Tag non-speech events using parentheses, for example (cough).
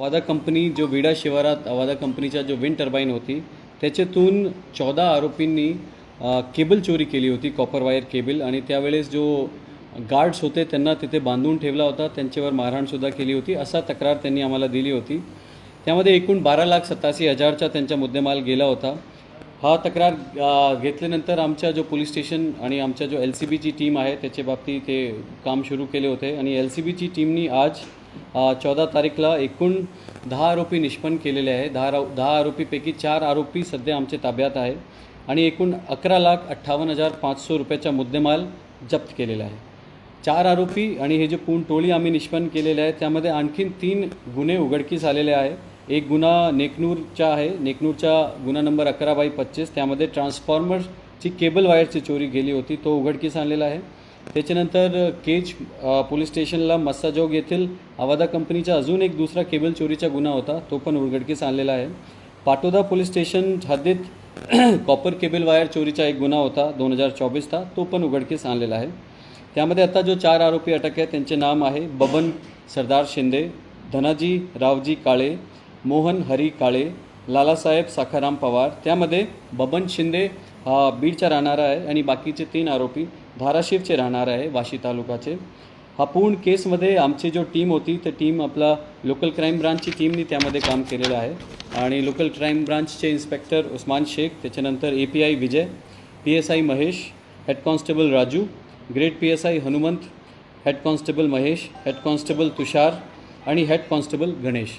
Avaada company जो विडा शिवारात अवादा कंपनीच्या जो विंड टर्बाईन होती त्याच्यातून चौदा आरोपींनी केबल चोरी केली होती कॉपर वायर केबल. आणि त्यावेळेस जो गार्ड्स होते त्यांना तिथे बांधून ठेवला होता. त्यांच्यावर मारहाणसुद्धा केली होती. असा तक्रार त्यांनी आम्हाला दिली होती. त्यामध्ये एकूण बारा लाख सत्तासी हजारचा त्यांचा मुद्देमाल गेला होता. हा तक्रार घेतल्यानंतर आमच्या जो पोलीस स्टेशन आणि आमच्या जो एल सी बीची टीम आहे त्याच्या बाबतीत ते काम सुरू केले होते. आणि एल सी बीची टीमनी आज चौदा तारीखला एकूण दहा आरोपी निष्पन्न केलेले आहे दहा दहा आरोपीपैकी चार आरोपी सध्या आमच्या ताब्यात आहे आणि एकूण अकरा लाख अठ्ठावन्न हजार पाचशे रुपयाचा मुद्देमाल जप्त केलेला आहे. चार आरोपी आणि हे जे पूर्ण टोळी आम्ही निष्पन्न केलेले आहे त्यामध्ये आणखीन तीन गुन्हे उघडकीस आलेले आहे एक गुन्हा नेकनूरचा आहे. नेकनूरचा गुन्हा नंबर अकरा बाय पच्चीस. त्यामध्ये ट्रान्सफॉर्मरची केबल वायरची चोरी गेली होती. तो उघडकीस आणलेला आहे. त्याच्यानंतर केज पोलीस स्टेशनला मस्साजोग येथील अवादा कंपनीचा अजून एक दुसरा केबल चोरीचा गुन्हा होता तो पण उघडकीस आणलेला आहे. पाटोदा पोलीस स्टेशन हद्दीत (clears throat) कॉपर केबल वायर चोरीचा एक गुन्हा होता दोन हजार चोवीसचा तो पण उघडकीस आणलेला आहे. त्यामध्ये आता जो चार आरोपी अटक आहे त्यांचे नाम आहे बबन सरदार शिंदे धनाजी रावजी काळे मोहन हरी काळे लालासाहेब साखाराम पवार. त्यामध्ये बबन शिंदे हा बीडचा राहणारा आहे आणि बाकीचे तीन आरोपी धाराशिवचे राहणार आहे वाशी तालुकाचे. हा पूर्ण केसमध्ये आमची जो टीम होती ते टीम आपला लोकल क्राईम ब्रांचची टीमनी त्यामध्ये काम केलेलं आहे. आणि लोकल क्राईम ब्रांचचे इन्स्पेक्टर उस्मान शेख त्याच्यानंतर A P I Vijay P S I Mahesh head constable Raju great P S I Hanumant head constable Mahesh head constable Tushar आणि हेड कॉन्स्टेबल गणेश.